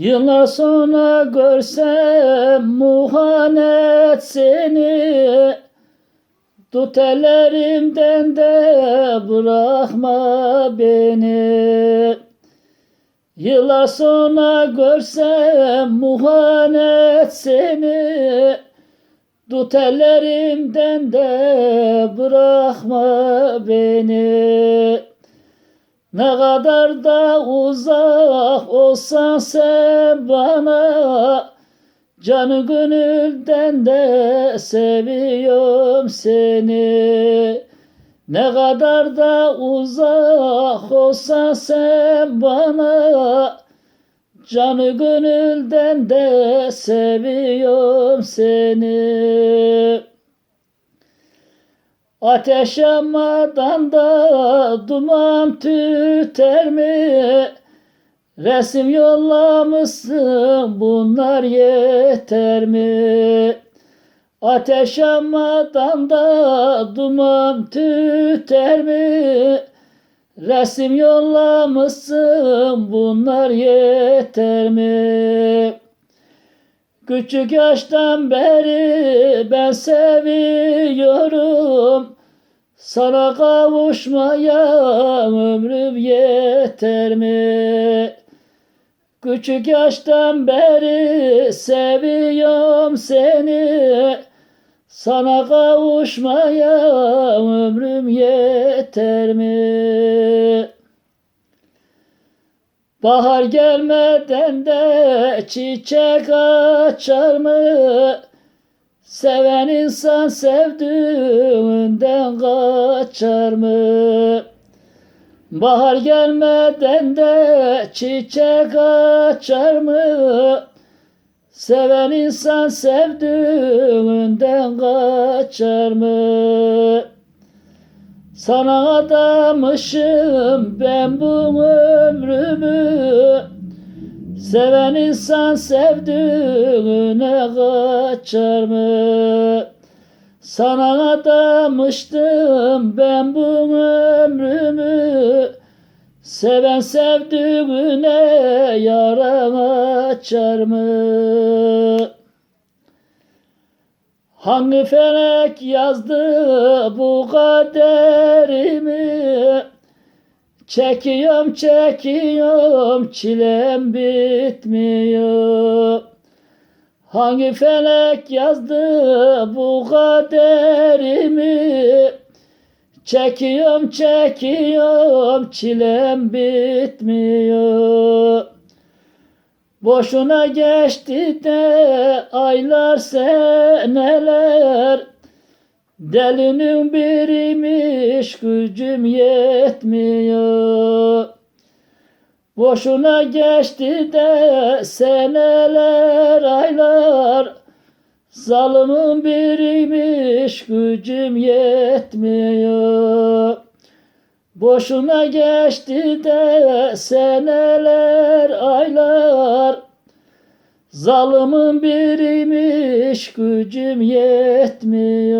Yıllar sonra görsem muhanet seni. Tut ellerimden de bırakma beni. Yıllar sonra görsem muhanet seni. Tut ellerimden de bırakma beni Ne kadar da uzak olsan sen bana Canı gönülden de seviyorum seni. Ne kadar da uzak olsan sen bana Canı gönülden de seviyorum seni Ateş yanmadan da duman tüter mi? Resim yollamışsın bunlar yeter mi? Ateş yanmadan da duman tüter mi? Resim yollamışsın bunlar yeter mi? Küçük yaştan beri ben seviyorum Sana kavuşmaya ömrüm yeter mi? Küçük yaştan beri seviyorum seni Sana kavuşmaya ömrüm yeter mi? Bahar gelmeden de çiçek açar mı? Seven insan sevdiğinden kaçar mı? Bahar gelmeden de çiçek açar mı? Seven insan sevdiğinden kaçar mı? Sana adamışım ben bu ömrümü Seven insan sevdiğine kaçar mı? Sana adamıştım ben bu ömrümü Seven sevdiğine yaran açar mı? Hangi felek yazdı bu kaderimi? Çekiyorum çekiyorum çilem bitmiyor. Hangi felek yazdı bu kaderimi? Çekiyorum çekiyorum çilem bitmiyor. Boşuna geçti de aylar seneler. Delinin biriymiş gücüm yetmiyor. Boşuna geçti de seneler aylar. Zalimin biriymiş gücüm yetmiyor Boşuna geçti de seneler aylar. Zalimin biriymiş gücüm yetmiyor